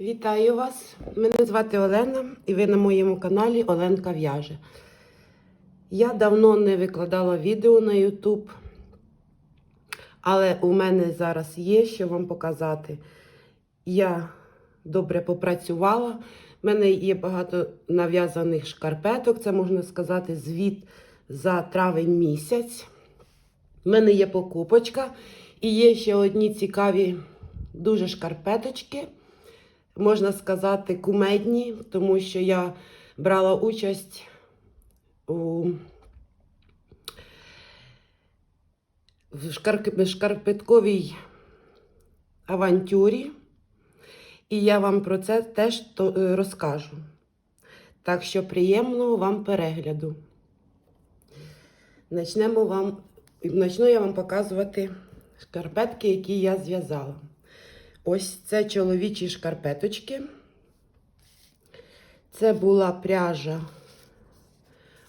Вітаю вас! Мене звати Олена і ви на моєму каналі Оленка В'яже. Я давно не викладала відео на YouTube, але у мене зараз є що вам показати. Я добре попрацювала. У мене є багато нав'язаних шкарпеток, це можна сказати, звіт за травень місяць. У мене є покупочка і є ще одні цікаві дуже шкарпеточки можна сказати, кумедні, тому що я брала участь у шкарпетковій авантюрі, і я вам про це теж е, розкажу. Так що приємного вам перегляду. Начнемо вам, начну я вам показувати шкарпетки, які я зв'язала. Ось це чоловічі шкарпеточки. Це була пряжа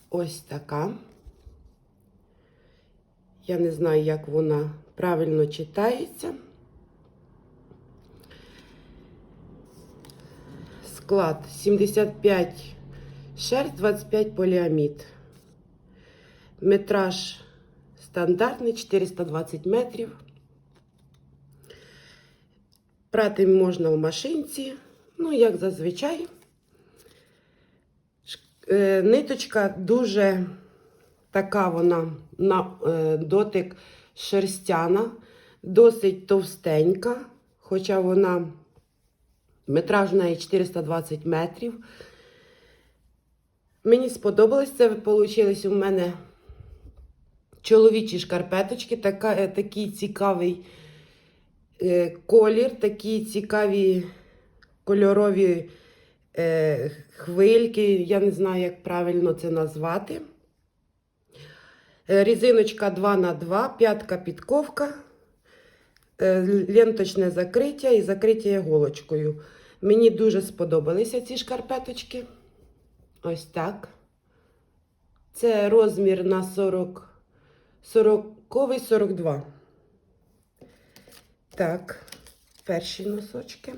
ось така. Я не знаю, як вона правильно читається. Склад 75 шерсть, 25 поліамід. Метраж стандартний 420 метрів. Прати можна в машинці, ну, як зазвичай. Е, Ниточка дуже така вона на е, дотик шерстяна, досить товстенька, хоча вона метраж в 420 метрів. Мені сподобалось це, вийшли у мене чоловічі шкарпеточки, така, е, такий цікавий колір, такі цікаві кольорові е, хвильки. Я не знаю, як правильно це назвати. Е, Різиночка 2 на 2 п'ятка підковка, е, ленточне закриття і закриття іголочкою. Мені дуже сподобалися ці шкарпеточки. Ось так. Це розмір на 40, 40 42. Так, перші носочки.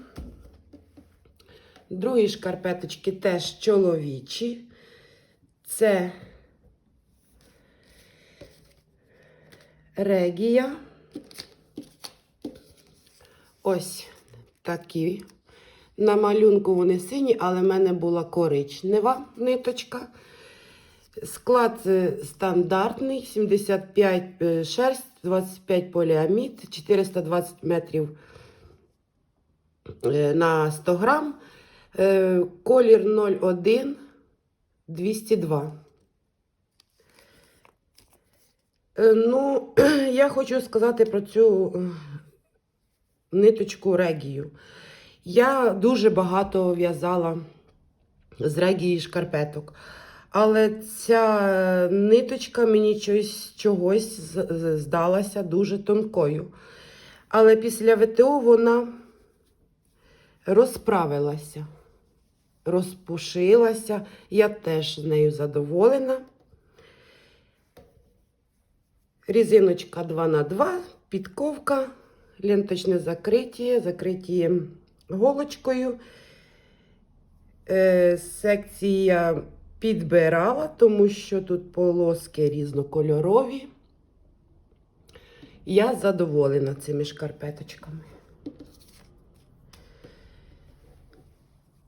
Другі шкарпеточки теж чоловічі. Це регія. Ось такі. На малюнку вони сині, але в мене була коричнева ниточка. Склад е, стандартний, 75 е, шерсть, 25 поліамід, 420 метрів е, на 100 грам. Е, Колір 01 202. Е, Ну, я хочу сказати про цю ниточку регію. Я дуже багато в'язала з регії шкарпеток. Але ця ниточка мені чогось, чогось здалася дуже тонкою. Але після ВТО вона розправилася, розпушилася. Я теж з нею задоволена. Різиночка 2 на 2 підковка, ленточне закриття, закриття голочкою. Е, секція підбирала, тому що тут полоски різнокольорові. Я задоволена цими шкарпеточками.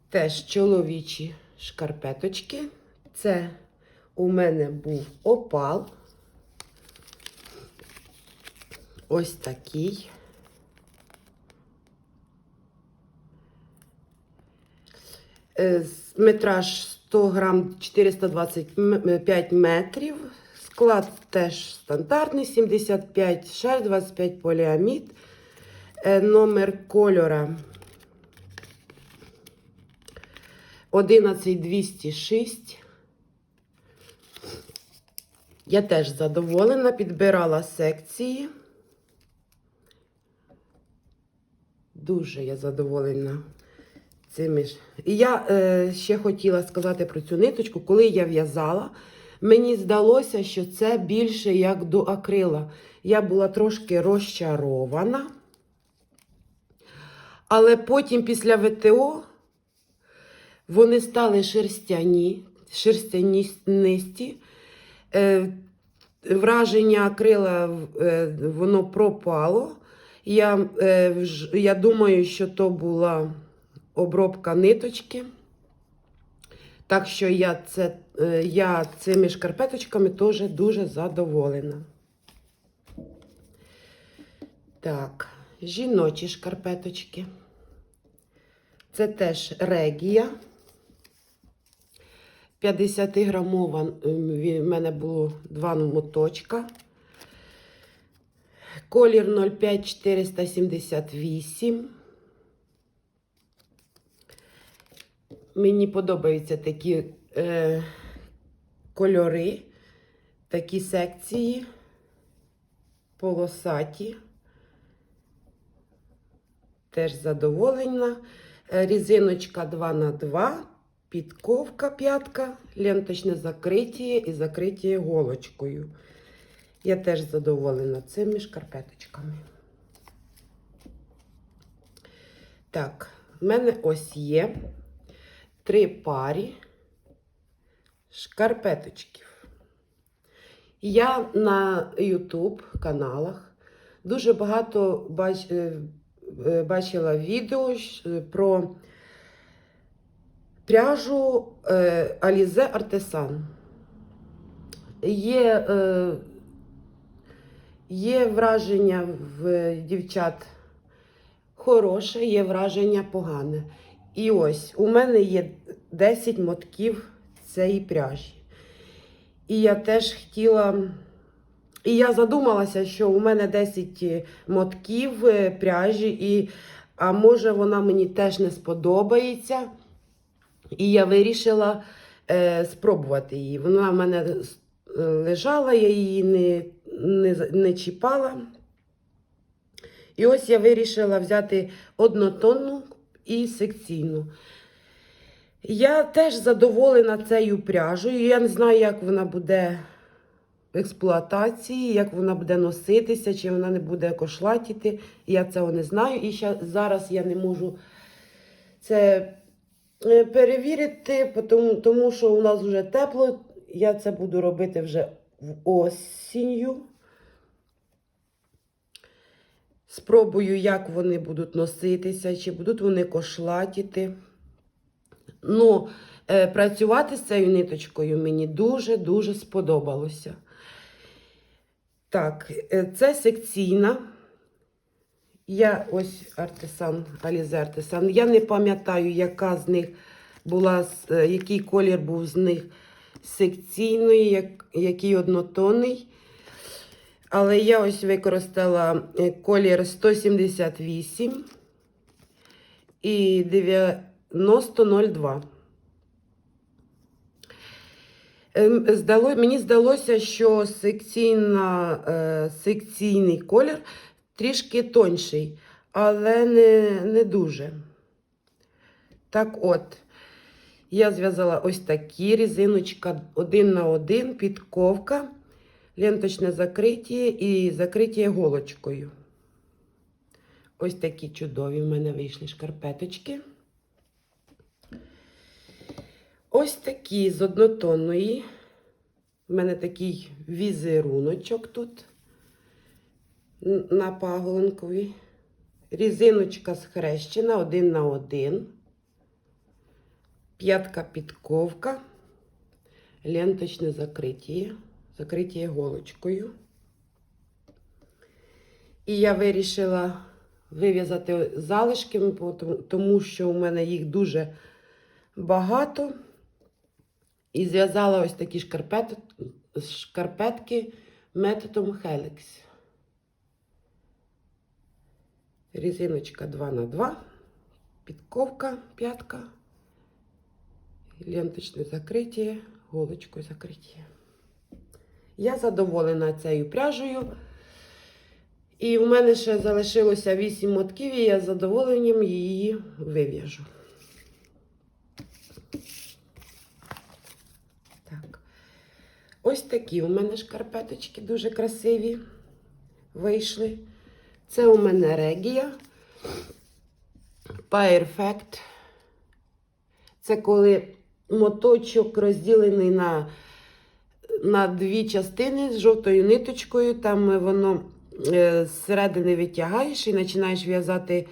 Теж чоловічі шкарпеточки. Це у мене був опал. Ось такий. Е, Метраж 100 грам 425 метрів. Склад теж стандартний, 75 шар, 25 поліамід. Е, Номер кольора 11206. Я теж задоволена, підбирала секції. Дуже я задоволена цими. І я е, ще хотіла сказати про цю ниточку. Коли я в'язала, мені здалося, що це більше як до акрила. Я була трошки розчарована. Але потім після ВТО вони стали шерстяні, шерстянисті. Е, враження крила е, воно пропало. Я, е, я думаю, що то була обробка ниточки. Так що я, це, е, я цими шкарпеточками теж дуже задоволена. Так, жіночі шкарпеточки. Це теж регія. 50 грамова в мене було два моточка. Колір 05478. Мені подобаються такі е, кольори, такі секції, полосаті. Теж задоволена. Е, Різиночка 2 на 2 підковка п'ятка, ленточне закриття і закриття голочкою. Я теж задоволена цими шкарпеточками. Так, в мене ось є три парі шкарпеточків. Я на YouTube каналах дуже багато бач, е, е, бачила відео про пряжу е, Alize Artisan. Є, е, є враження в дівчат хороше, є враження погане. І ось у мене є 10 мотків цієї пряжі. І я теж хотіла. І я задумалася, що у мене 10 мотків е, пряжі, і, а може вона мені теж не сподобається. І я вирішила е, спробувати її. Вона в мене е, лежала, я її не, не, не чіпала. І ось я вирішила взяти однотонну і секційну. Я теж задоволена цією пряжею. Я не знаю, як вона буде в експлуатації, як вона буде носитися, чи вона не буде кошлатіти. Я цього не знаю. І ща, зараз я не можу це е, перевірити, тому, тому що у нас вже тепло. Я це буду робити вже осінню. Спробую, як вони будуть носитися, чи будуть вони кошлатіти. Ну, е, працювати з цією ниточкою мені дуже-дуже сподобалося. Так, е, це секційна. Я ось артисан, Алізе Артисан. Я не пам'ятаю, яка з них була, е, який колір був з них секційної, який однотонний. Але я ось використала колір 178 і 9002. Ем, Здало, мені здалося, що секційна, е, секційний колір трішки тонший, але не, не дуже. Так от, я зв'язала ось такі різиночка один на один, підковка, ленточне закриття і закриття голочкою. Ось такі чудові в мене вийшли шкарпеточки. Ось такі з однотонної. У мене такий візеруночок тут на паголинкові. Різиночка схрещена один на один. П'ятка підковка. Ленточне закриття. Закриття голочкою. І я вирішила вив'язати залишки, тому що у мене їх дуже багато. І зв'язала ось такі шкарпет, шкарпетки методом Helix. Різиночка 2 на 2 підковка, п'ятка, ленточне закриття, голочкою закриття. Я задоволена цією пряжею. І в мене ще залишилося 8 мотків, і я з задоволенням її вив'яжу. Так. Ось такі у мене шкарпеточки дуже красиві вийшли. Це у мене регія. Perfect. Це коли моточок розділений на, на дві частини з жовтою ниточкою. Там воно е, зсередини витягаєш і починаєш в'язати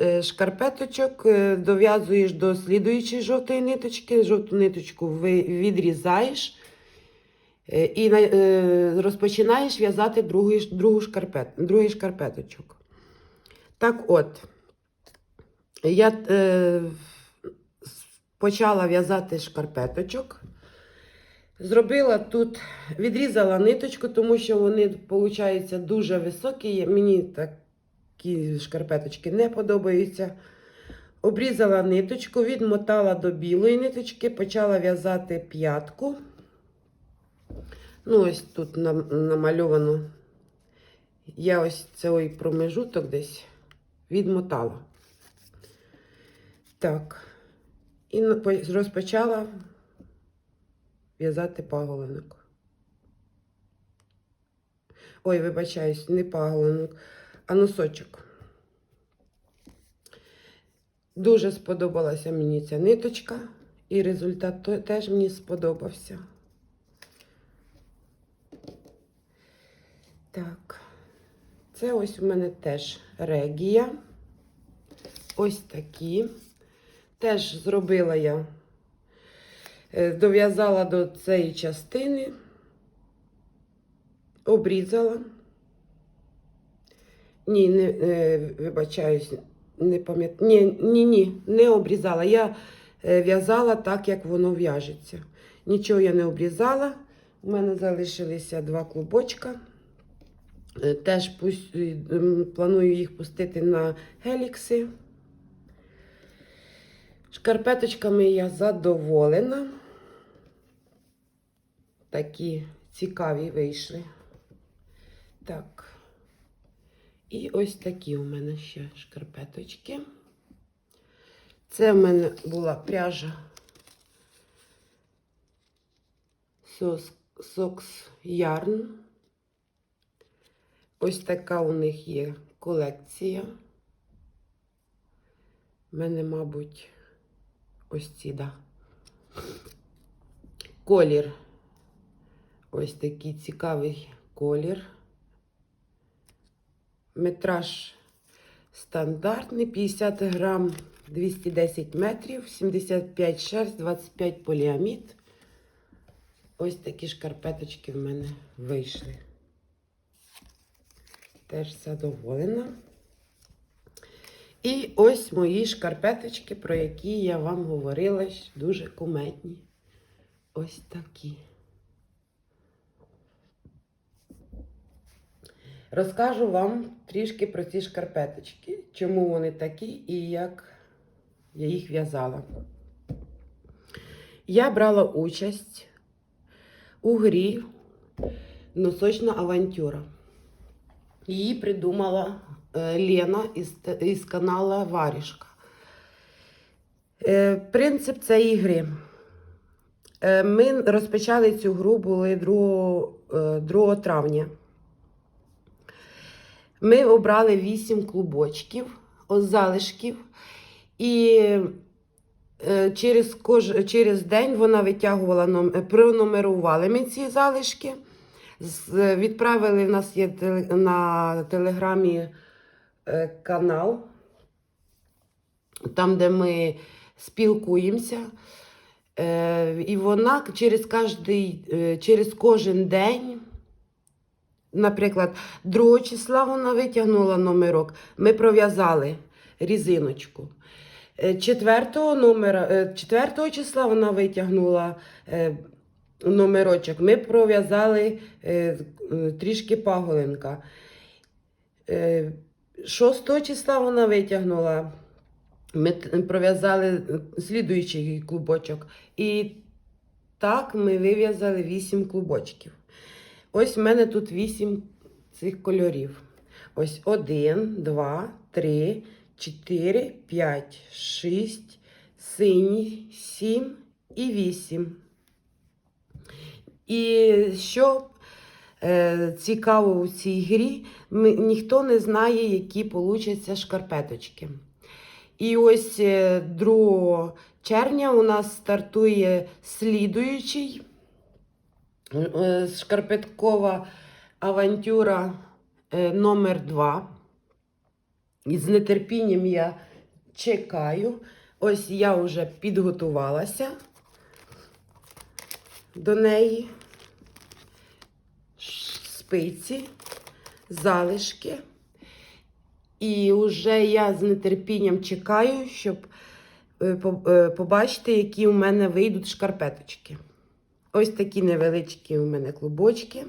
е, шкарпеточок, е, дов'язуєш до слідуючої жовтої ниточки, жовту ниточку відрізаєш. Е, І е, розпочинаєш в'язати другий, другу шкарпет, другий шкарпеточок. Так от, я е, почала в'язати шкарпеточок. Зробила тут, відрізала ниточку, тому що вони, виходить, дуже високі. Мені такі шкарпеточки не подобаються. Обрізала ниточку, відмотала до білої ниточки, почала в'язати п'ятку. Ну, ось тут намальовано. Я ось цей промежуток десь відмотала. Так. І розпочала в'язати паголинок. Ой, вибачаюсь, не паголинок, а носочок. Дуже сподобалася мені ця ниточка, і результат теж мені сподобався. Так, це ось у мене теж регія. Ось такі. Теж зробила я, е, дов'язала до цієї частини, обрізала. Ні, не е, вибачаюсь, не пам'ятаю. Ні, ні, ні, не обрізала. Я е, в'язала так, як воно в'яжеться. Нічого я не обрізала. У мене залишилися два клубочка. Е, Теж е, планую їх пустити на гелікси. Шкарпеточками я задоволена. Такі цікаві вийшли. Так. І ось такі у мене ще шкарпеточки. Це в мене була пряжа Socks Yarn. Ось така у них є колекція. У мене, мабуть, ось ці, да. Колір. Ось такий цікавий колір. Метраж стандартний, 50 грам, 210 метрів, 75 шерсть, 25 поліамід. Ось такі шкарпеточки в мене вийшли. Теж задоволена. І ось мої шкарпеточки, про які я вам говорила, дуже куметні. Ось такі. Розкажу вам трішки про ці шкарпеточки, чому вони такі і як я їх в'язала. Я брала участь у грі Носочна авантюра. Її придумала е, Лена із, із канала Варішка. Е, принцип цієї гри. Е, ми розпочали цю гру були 2, е, 2 травня. Ми обрали 8 клубочків, залишків, і через, кож, через день вона витягувала пронумерували ми ці залишки. З- Відправили в нас є на телеграмі е, канал, там, де ми спілкуємося. Е, І вона через, кожний, е, через кожен день, наприклад, 2 числа вона витягнула номерок, ми пров'язали різиночку. Е, 4 номера, е, 4 числа вона витягнула е, номерочок. Ми пров'язали е, е, трішки паголинка. Е, 6 числа вона витягнула. Ми пров'язали е, слідуючий клубочок. І так ми вив'язали 8 клубочків. Ось в мене тут 8 цих кольорів. Ось 1, 2, 3, 4, 5, 6, синій, 7 і 8. І що е, цікаво у цій грі, ніхто не знає, які получаться шкарпеточки. І ось е, 2 червня у нас стартує слідуючий е, шкарпеткова авантюра е, номер 2. І з нетерпінням я чекаю. Ось я вже підготувалася до неї. Спиці, залишки. І вже я з нетерпінням чекаю, щоб е, е, побачити, які у мене вийдуть шкарпеточки. Ось такі невеличкі у мене клубочки.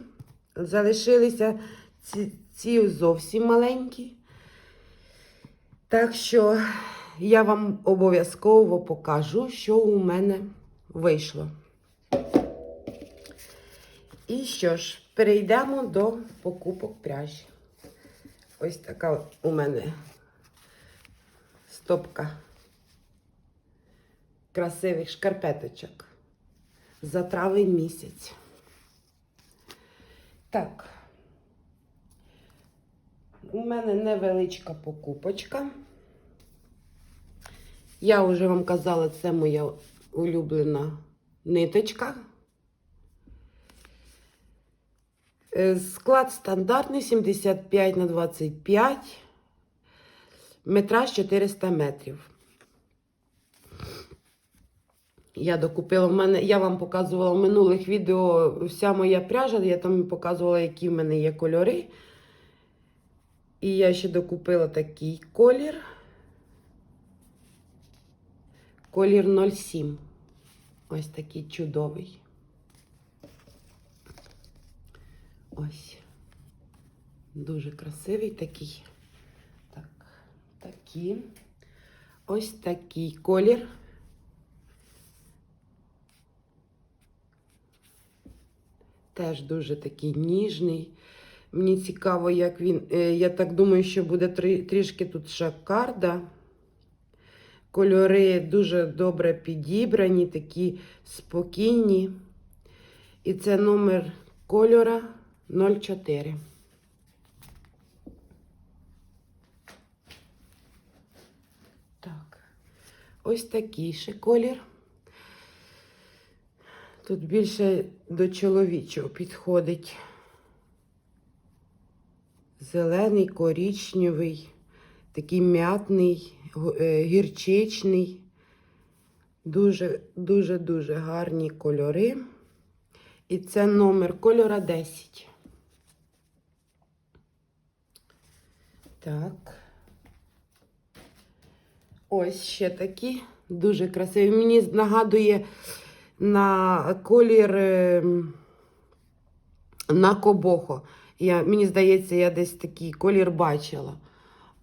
Залишилися ці, ці зовсім маленькі. Так що я вам обов'язково покажу, що у мене вийшло. І що ж, перейдемо до покупок пряжі. Ось така у мене стопка красивих шкарпеточок за травень місяць. Так. У мене невеличка покупочка. Я вже вам казала, це моя улюблена ниточка. Е, Склад стандартний 75 на 25, метраж 400 метрів. Я докупила в мене, я вам показувала в минулих відео вся моя пряжа, я там показувала, які в мене є кольори. І я ще докупила такий колір. Колір 07. Ось такий чудовий. Ось. Дуже красивий такий. Так, такі. Ось такий колір. Теж дуже такий ніжний. Мені цікаво, як він. е, Я так думаю, що буде трішки тут шакарда. Кольори дуже добре підібрані, такі спокійні. І це номер кольора 04. Так, ось такий ще колір. Тут більше до чоловічого підходить. Зелений, коричневий, такий м'ятний, е, гірчичний. Дуже, дуже, дуже гарні кольори. І це номер кольора 10. Так. Ось ще такі дуже красиві. Мені нагадує на колір ем, на кобохо. Я, мені здається, я десь такий колір бачила.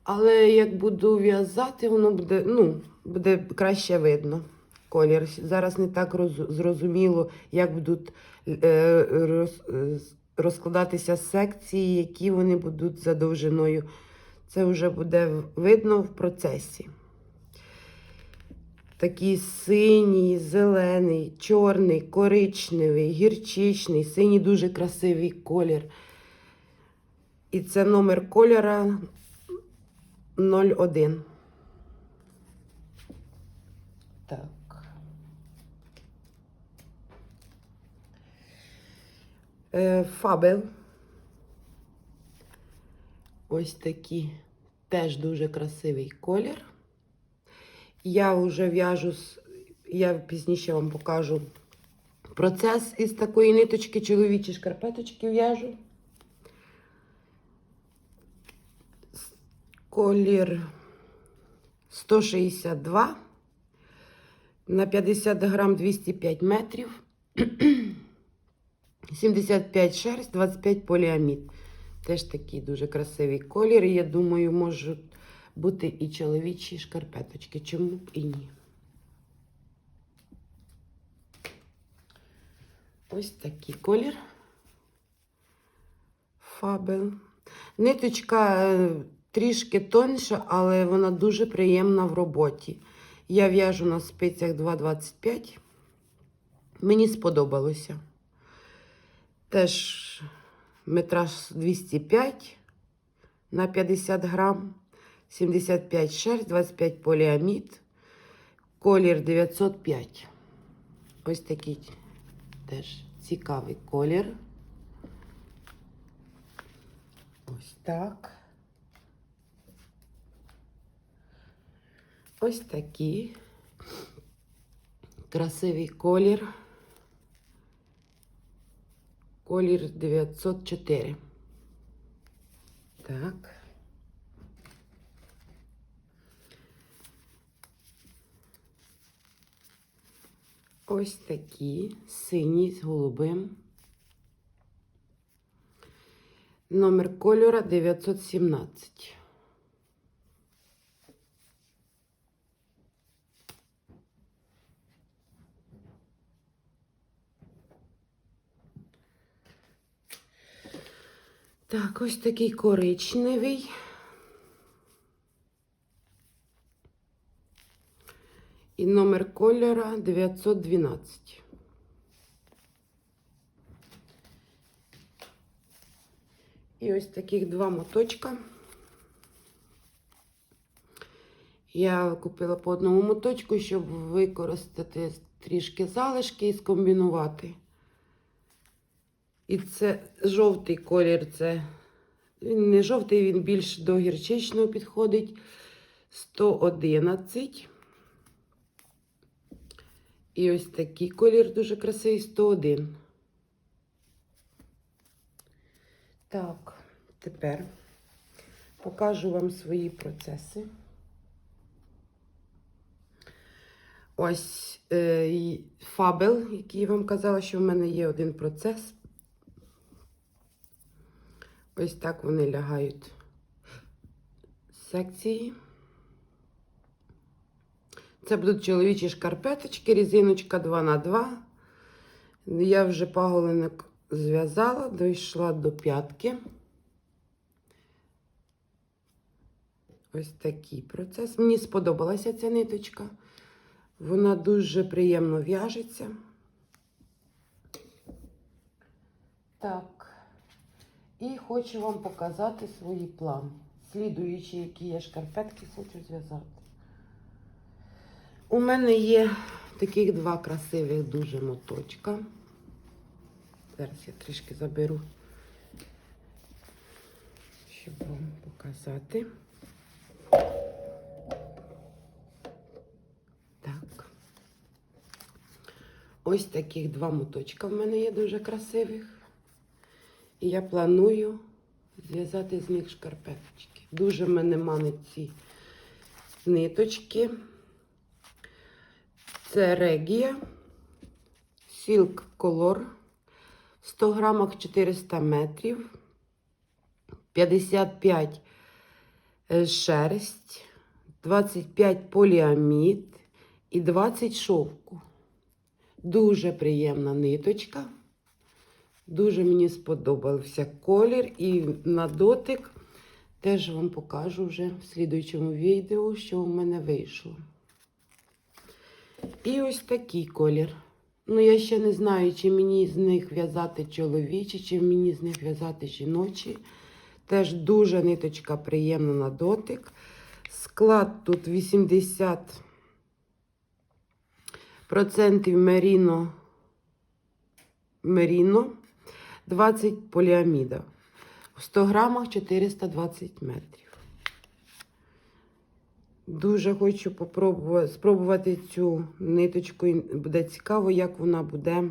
Але як буду в'язати, воно буде, ну, буде краще видно. Колір. Зараз не так роз, зрозуміло, як будуть е, роз, розкладатися секції, які вони будуть за довжиною. Це вже буде видно в процесі. Такий синій, зелений, чорний, коричневий, гірчичний, синій дуже красивий колір. І це номер кольора 01. Так. Е, Фабел. Ось такий теж дуже красивий колір. Я вже в'яжу, я пізніше вам покажу процес із такої ниточки чоловічі шкарпеточки в'яжу. Колір 162 на 50 грам 205 метрів. 75 шерсть, 25 поліамід. Теж такий дуже красивий колір. Я думаю, можуть бути і чоловічі шкарпеточки. Чому б і ні? Ось такий колір. Фабел. Ниточка е, трішки тонша, але вона дуже приємна в роботі. Я в'яжу на спицях 2,25. Мені сподобалося. Теж метраж 205 на 50 грам. 75 шерсть, 25 поліамід, колір 905. Ось такий теж цікавий колір. Ось так. Ось такий красивий колір. Колір 904. Так. Ось такі сині з голубим. Номер кольора 917. Так, ось такий коричневий. І номер кольора 912. І ось таких два моточка. Я купила по одному моточку, щоб використати трішки залишки і скомбінувати. І це жовтий колір, це він не жовтий, він більш до гірчичного підходить. 111. І ось такий колір дуже красивий 101. Так, тепер покажу вам свої процеси. Ось е, фабел, який я вам казала, що в мене є один процес. Ось так вони лягають секції. Це будуть чоловічі шкарпеточки, різиночка 2х2. Я вже паголинок зв'язала, дійшла до п'ятки. Ось такий процес. Мені сподобалася ця ниточка. Вона дуже приємно в'яжеться. Так. І хочу вам показати свої плани. Слідуючи, які я шкарпетки хочу зв'язати. У мене є таких два красивих дуже моточка. Зараз я трішки заберу, щоб вам показати. Так. Ось таких два моточка в мене є дуже красивих. І я планую зв'язати з них шкарпеточки. Дуже мене манить ці ниточки. Це регія, Silk Color, 100 грамах 400 метрів, 55 шерсть, 25 поліамід і 20 шовку. Дуже приємна ниточка. Дуже мені сподобався колір і на дотик теж вам покажу вже в слідуючому відео, що в мене вийшло. І ось такий колір. Ну, я ще не знаю, чи мені з них в'язати чоловічі, чи мені з них в'язати жіночі. Теж дуже ниточка приємна на дотик. Склад тут 80% меріно, меріно 20 поліаміда. В 100 грамах 420 метрів. Дуже хочу спробувати цю ниточку. Буде цікаво, як вона буде,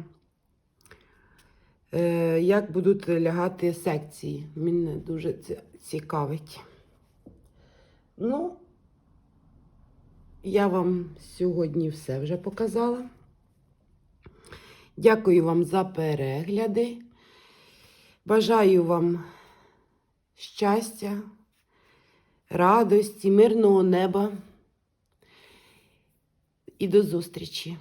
е, як будуть лягати секції. Мене дуже це цікавить. Ну, я вам сьогодні все вже показала. Дякую вам за перегляди. Бажаю вам щастя радості, мирного неба і до зустрічі!